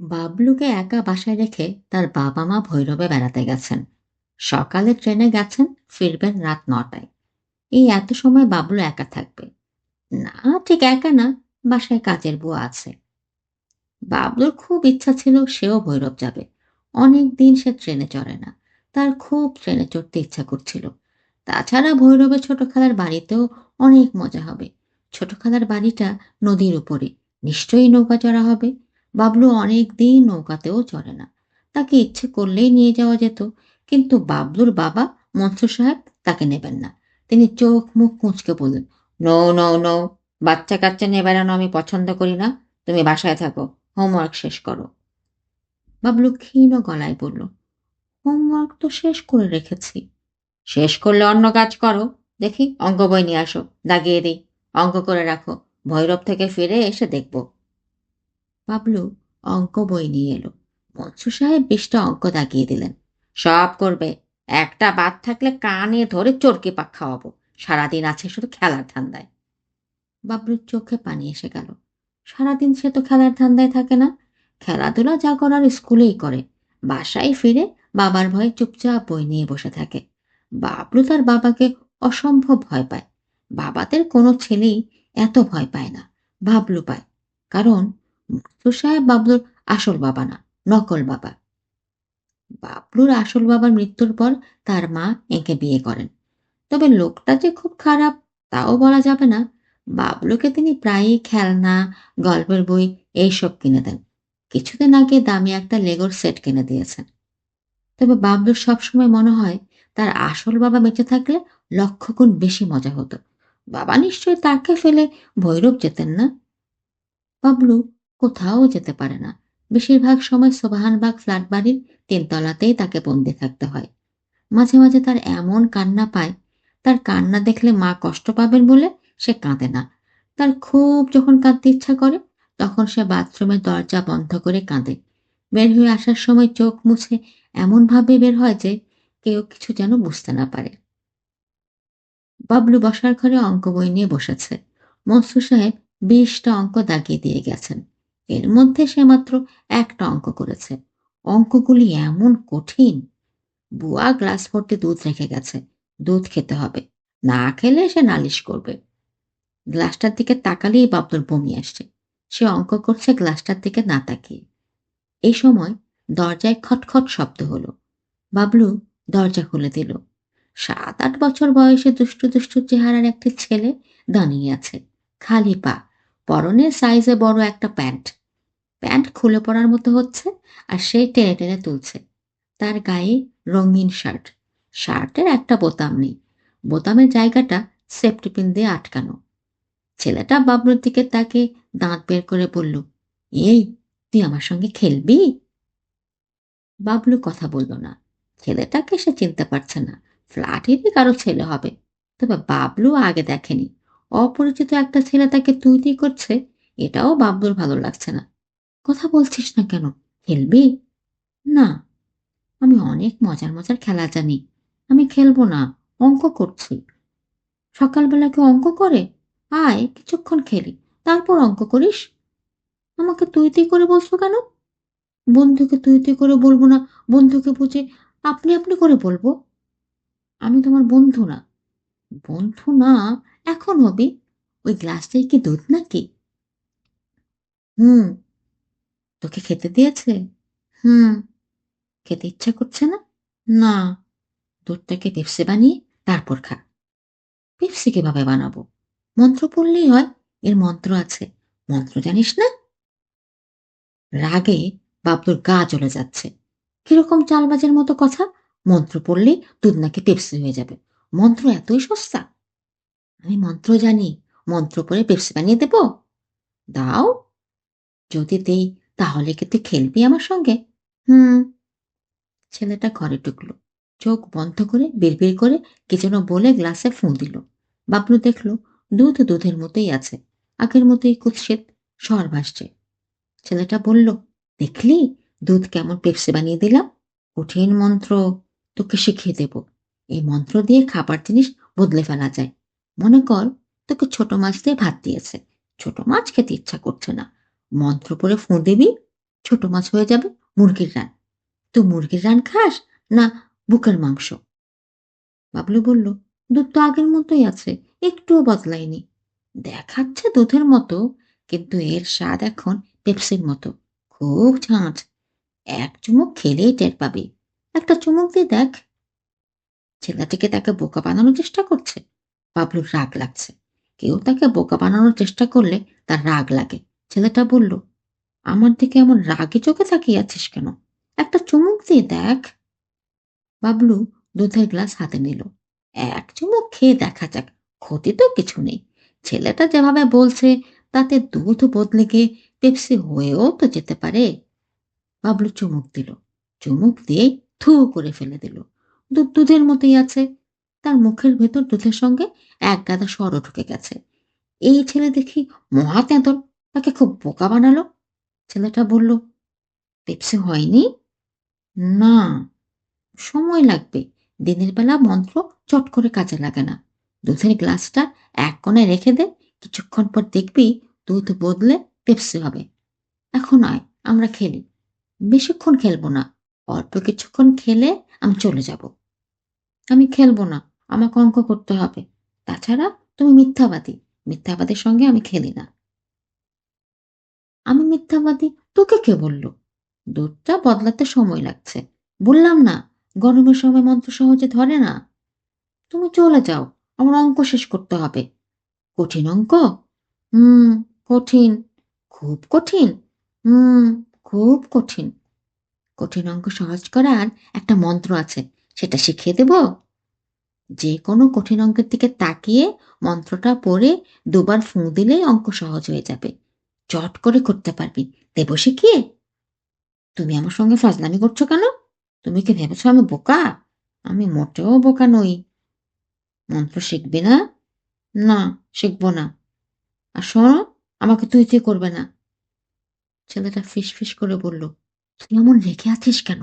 বাবলুকে একা বাসায় রেখে তার বাবা মা ভৈরবে বেড়াতে গেছেন। সকালে ট্রেনে গেছেন, ফিরবেন রাত নটায়। এই এত সময় বাবলু একা থাকবে? না, ঠিক একা না, বাসায় কাজের বুয়া আছে। বাবলুর খুব ইচ্ছা ছিল সেও ভৈরব যাবে। অনেক দিন সে ট্রেনে চড়ে না। তার খুব ট্রেনে চড়তে ইচ্ছা করছিল। তাছাড়া ভৈরবে ছোট খালার বাড়িতেও অনেক মজা হবে। ছোট খালার বাড়িটা নদীর উপরে। নিশ্চয়ই নৌকা চড়া হবে। বাবলু অনেক দিন নৌকাতেও চড়ে না। তাকে ইচ্ছে করলেই নিয়ে যাওয়া যেত, কিন্তু বাবলুর বাবা মনসুর সাহেব তাকে নেবেন না। তিনি চোখ মুখ কুঁচকে বললেন, নো নো নো, বাচ্চা কাচ্চা নিয়ে বেড়ানো আমি পছন্দ করি না। তুমি বাসায় থাকো, হোমওয়ার্ক শেষ করো। বাবলু ক্ষীণ গলায় বলল, হোমওয়ার্ক তো শেষ করে রেখেছি। শেষ করলে অন্য কাজ করো। দেখি অঙ্ক বই নিয়ে আসো, দাগিয়ে দিই। অঙ্ক করে রাখো। ভৈরব থেকে ফিরে এসে দেখব। বাবলু অঙ্ক বই নিয়ে এলো। মনসুর সাহেব বিশটা অঙ্ক দাগিয়ে দিলেন। সব করবে। একটা বাদ থাকলে কানে ধরে চরকি পাক খাওয়াবো। সারাদিন আছে শুধু খেলার ধান্দায়। বাবলুর চোখে পানি এসে গেল। সারাদিন সে তো খেলার ধান্দায় থাকে না। খেলাধুলা যা করার স্কুলেই করে। বাসায় ফিরে বাবার ভয়ে চুপচাপ বই নিয়ে বসে থাকে। বাবলু তার বাবাকে অসম্ভব ভয় পায়। বাবাদের কোনো ছেলেই এত ভয় পায় না। বাবলু পায়। কারণ সাহেব বাবলুর আসল বাবা না, নকল বাবা। বাবলুর আসল বাবার মৃত্যুর পর তার মা একে বিয়ে করেন। তবে লোকটা যে খুব খারাপ, তাও বলা যাবে না। বাবলুকে তিনি প্রায়ই খেলনা, গল্পের বই এইসব কিনে দেন। কিছুদিন আগে দামি একটা লেগোর সেট কিনে দিয়েছেন। তবে বাবলুর সবসময় মনে হয় তার আসল বাবা বেঁচে থাকলে লক্ষ গুণ বেশি মজা হতো। বাবা নিশ্চয়ই তাকে ফেলে ভৈরব যেতেন না? বাবলু কোথাও যেতে পারে না। বেশিরভাগ সময় সোবাহানবাগ ফ্ল্যাট বাড়ির তিনতলাতেই তাকে বন্দি থাকতে হয়। মাঝে মাঝে তার এমন কান্না পায়, তার কান্না দেখলে মা কষ্ট পাবেন বলে সে কাঁদে না। তার খুব যখন কাঁদতে ইচ্ছা করে, তখন সে বাথরুমের দরজা বন্ধ করে কাঁদে। বের হয়ে আসার সময় চোখ মুছে এমনভাবে বের হয় যে কেউ কিছু যেন বুঝতে না পারে। বাবলু বসার ঘরে অঙ্ক বই নিয়ে বসেছে। মনসুর সাহেব বিশটা অঙ্ক দাগিয়ে দিয়ে গেছেন। এর মধ্যে সে মাত্র একটা অঙ্ক করেছে। অঙ্কগুলি এমন কঠিন। বুয়া গ্লাস ভর্তি দুধ রেখে গেছে। দুধ খেতে হবে। না খেলে সে নালিশ করবে। গ্লাসটার দিকে তাকালেই বাবলুর বমি আসছে। সে অঙ্ক করছে গ্লাসটার দিকে না তাকিয়ে। এই সময় দরজায় খটখট শব্দ হলো। বাবলু দরজা খুলে দিল। সাত আট বছর বয়সে দুষ্টু দুষ্টু চেহারার একটি ছেলে দাঁড়িয়ে আছে। খালি পা। পরনে সাইজে বড় একটা প্যান্ট প্যান্ট খুলে পড়ার মতো হচ্ছে আর সে টেনে টেনে তুলছে। তার গায়ে রঙিন শার্ট শার্টের একটা বোতাম নেই। বোতামের জায়গাটা সেফটি পিন দিয়ে আটকানো। ছেলেটা বাবলুর দিকে তাকে দাঁত বের করে বলল, এই, তুই আমার সঙ্গে খেলবি? বাবলু কথা বলল না। ছেলেটাকে সে চিনতে পারছে না। ফ্ল্যাটেরই কারও ছেলে হবে? তবে বাবলু আগে দেখেনি। অপরিচিত একটা ছেলে তাকে তুই তুই করছে, এটাও বাবলুর ভালো লাগছে না। কথা বলছিস না কেন? খেলবি? না। আমি অনেক মজার মজার খেলা জানি। আমি খেলব না, অঙ্ক করছি। সকালবেলা কেউ অঙ্ক করে? আয়, কিছুক্ষণ খেলি। তারপর অঙ্ক করিস? আমাকে তুই তুই করে বলছো কেন? বন্ধুকে তুই তুই করে বলব না। বন্ধুকে বুঝে আপনি আপনি করে বলব। আমি তোমার বন্ধু না। বন্ধু না, এখন হবি। ওই গ্লাসটাই কি দুধ নাকি? হুম। তোকে খেতে দিয়েছে? হুম। খেতে ইচ্ছা করছে না? না। দুধটাকে পেপসি বানিয়ে তারপর খা। পেপসি কীভাবে বানাবো? মন্ত্র পড়লেই হয়, এর মন্ত্র আছে। মন্ত্র জানিস না? রাগে বাবলুর গা জ্বলে যাচ্ছে। কীরকম চালবাজের মতো কথা? মন্ত্র পড়লেই দুধ নাকি পেপসি হয়ে যাবে। মন্ত্র এতই সস্তা? আমি মন্ত্র জানি, মন্ত্র পড়ে পেপসি বানিয়ে দেব। দাও। যদি দেই, তাহলে কি তুই খেলবি আমার সঙ্গে? হুম। ছেলেটা ঘরে ঢুকলো। চোখ বন্ধ করে, বিড়বিড় করে, কি যেন বলে গ্লাসে ফুঁ দিল। বাবলু দেখল, দুধ দুধের মতোই আছে, আগের মতোই কুৎসিত স্বর ভাসছে ছেলেটা বলল, দেখলি? দুধ কেমন পেপসি বানিয়ে দিলাম? কঠিন মন্ত্র, তোকে শিখিয়ে দেব। এই মন্ত্র দিয়ে খাবার জিনিস বদলে ফেলা যায়। মনে কর, তোকে ছোট মাছ দিয়ে ভাত দিয়েছে। ছোট মাছ খেতে ইচ্ছা করছে না। মন্ত্র পরে ফুঁ দিবি, ছোট মাছ হয়ে যাবে মুরগির রান। তুই মুরগির রান খাস না বুকের মাংস? বাবলু বলল, দুধ তো আগের মতোই আছে, একটুও বদলায়নি। দেখাচ্ছে দুধের মতো, কিন্তু এর স্বাদ এখন পেপসির মতো। খুব ঝাঁঝ এক চুমুক খেলেই টের পাবি। একটা চুমুক দিয়ে দেখ। ছেলেটিকে তাকে বোকা বানানোর চেষ্টা করছে। বাবলুর রাগ লাগছে। কেউ তাকে বোকা বানানোর চেষ্টা করলে তার রাগ লাগে। ছেলেটা বলল, আমার দিকে এমন রাগে চোখে তাকিয়ে আছিস কেন? একটা চুমুক দিয়ে দেখ। বাবলু দুধের গ্লাস হাতে নিল। এক চুমুক খেয়ে দেখা যাক, ক্ষতি তো কিছু নেই। ছেলেটা যেভাবে বলছে, তাতে দুধ বদলে গিয়ে পেপসি হয়েও তো যেতে পারে। বাবলু চুমুক দিল। চুমুক দিয়ে থু করে ফেলে দিল। দুধ দুধের মতোই আছে। তার মুখের ভেতর দুধের সঙ্গে এক গাদা সরও ঢুকে গেছে। এই ছেলে দেখি মহা তেঁতর তাকে খুব বোকা বানালো। ছেলেটা বলল, পেপসি হয়নি? না, সময় লাগবে। দিনের বেলা মন্ত্র চট করে কাজে লাগে না। দুধের গ্লাসটা এক কোণায় রেখে দে, কিছুক্ষণ পর দেখবি দুধ বদলে পেপসি হবে। এখন আয়, আমরা খেলি। বেশিক্ষণ খেলব না। অল্প কিছুক্ষণ খেলে আমি চলে যাব। আমি খেলব না, আমাকে অঙ্ক করতে হবে। তাছাড়া তুমি মিথ্যাবাদী, মিথ্যাবাদের সঙ্গে আমি খেলি না। আমি মিথ্যাবাদী, তোকে কে বলল? দুধটা বদলাতে সময় লাগছে। বললাম না, গরমের সময় মন্ত্র সহজে ধরে না। তুমি চলে যাও, আমার অঙ্ক শেষ করতে হবে। কঠিন অঙ্ক? হুম, কঠিন। খুব কঠিন? হুম, খুব কঠিন। কঠিন অঙ্ক সহজ করার একটা মন্ত্র আছে। সেটা শিখিয়ে দেব। যে কোনো কঠিন অঙ্কের দিকে তাকিয়ে মন্ত্রটা পড়ে দুবার ফুঁ দিলেই অঙ্ক সহজ হয়ে যাবে। চট করে করতে পারবি। দেব শিখিয়ে? তুমি আমার সঙ্গে ফাজলামি করছ কেন? তুমি কি ভেবেছো আমি বোকা? আমি মোটেও বোকা নই। মন্ত্র শিখবে না? না, শিখব না। আর শোনো, আমাকে তুই তুই করবে না। ছেলেটা ফিস ফিস করে বলল তুই এমন রেখে আছিস কেন?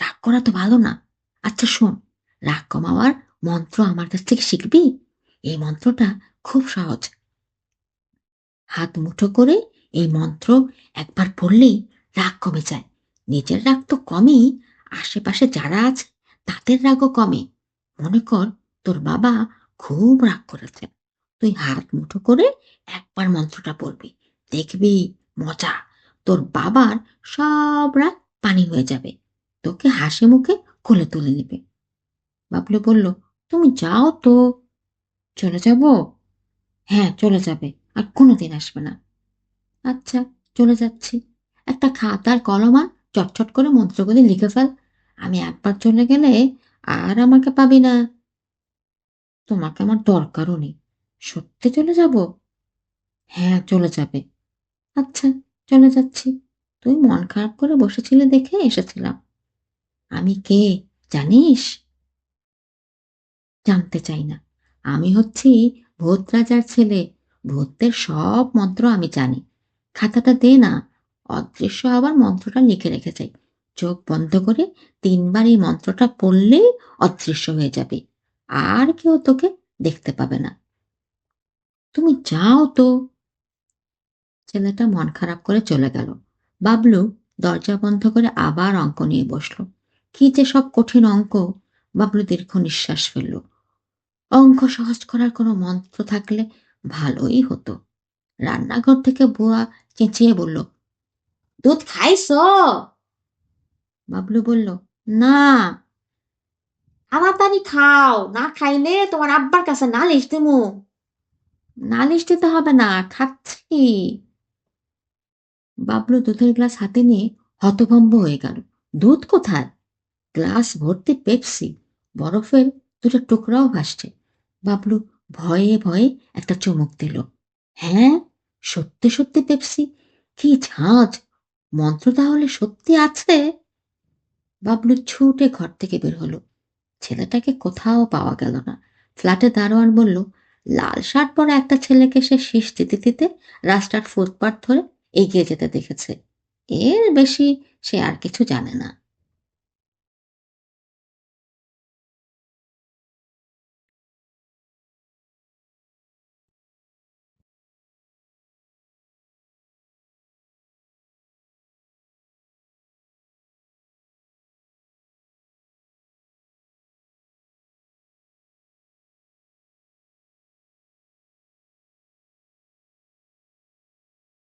রাগ করা তো ভালো না। আচ্ছা শোন, রাগ কমাওয়ার মন্ত্র আমার কাছ থেকে শিখবি? এই মন্ত্রটা খুব সহজ। হাত মুঠো করে এই মন্ত্র একবার পড়লেই রাগ কমে যায়। নিজের রাগ তো কমেই, আশেপাশে যারা আছে তাদের রাগও কমে। মনে কর, তোর বাবা খুব রাগ করেছে। তুই হাত মুঠো করে একবার মন্ত্রটা পড়বি। দেখবি, মজা। তোর বাবার সব রাগ পানি হয়ে যাবে। তোকে হাসি মুখে কোলে তুলে নেবে। বাবলু বলল, তুমি যাও তো। চলে যাব? হ্যাঁ চলে যাবে। আর কোনোদিন আসবে না। আচ্ছা চলে যাচ্ছি। একটা খাতার কলম আর চটচট করে মন্ত্রগুলি লিখে ফেল। আমি একবার চলে গেলে আর আমাকে পাবি না। তোমাকে আমার দরকারও নেই। সত্যি চলে যাব? হ্যাঁ চলে যাবে। আচ্ছা চলে যাচ্ছি। তুই মন খারাপ করে বসেছিলে দেখে এসেছিলাম। আমি কে, জানিস? জানতে চাই না। আমি হচ্ছি ভূত রাজার ছেলে। ভূতদের সব মন্ত্র আমি জানি। খাতাটা দে না। অদৃশ্য আবার মন্ত্রটা লিখে রেখে যাই চোখ বন্ধ করে তিনবার এই মন্ত্রটা পড়লেই অদৃশ্য হয়ে যাবে। আর কেউ তোকে দেখতে পাবে না। তুমি যাও তো। ছেলেটা মন খারাপ করে চলে গেল। বাবলু দরজা বন্ধ করে আবার অঙ্ক নিয়ে বসল। কি যে সব কঠিন অঙ্ক, বাবলু দীর্ঘ নিঃশ্বাস ফেলল। অঙ্ক সহজ করার কোনো মন্ত্র থাকলে ভালোই হতো। রান্নাঘর থেকে বুয়া চেঁচিয়ে বলল, দুধ খাইছ? বাবলু বলল, না। তাড়াতাড়ি খাও, না খাইলে তোমার আব্বার কাছে নালিশ দেবো নালিশ দিতে হবে না, খাচ্ছি। বাবলু দুধের গ্লাস হাতে নিয়ে হতভম্ব হয়ে গেল। দুধ কোথায়? গ্লাস ভর্তি পেপসি। বরফের দুটো টুকরাও ভাসছে। বাবলু ভয়ে ভয়ে একটা চমক দিল। হ্যাঁ সত্যি সত্যি পেপসি? কি ঝাঁজ? মন্ত্র তাহলে সত্যি আছে? বাবলু ছুটে ঘর থেকে বের হলো। ছেলেটাকে কোথাও পাওয়া গেল না। ফ্ল্যাটে দারোয়ান বলল, লাল শার্ট পরা একটা ছেলেকে সে শীষ দিতে দিতে রাস্তার ফুটপাথ ধরে এগিয়ে যেতে দেখেছে। এর বেশি সে আর কিছু জানে না।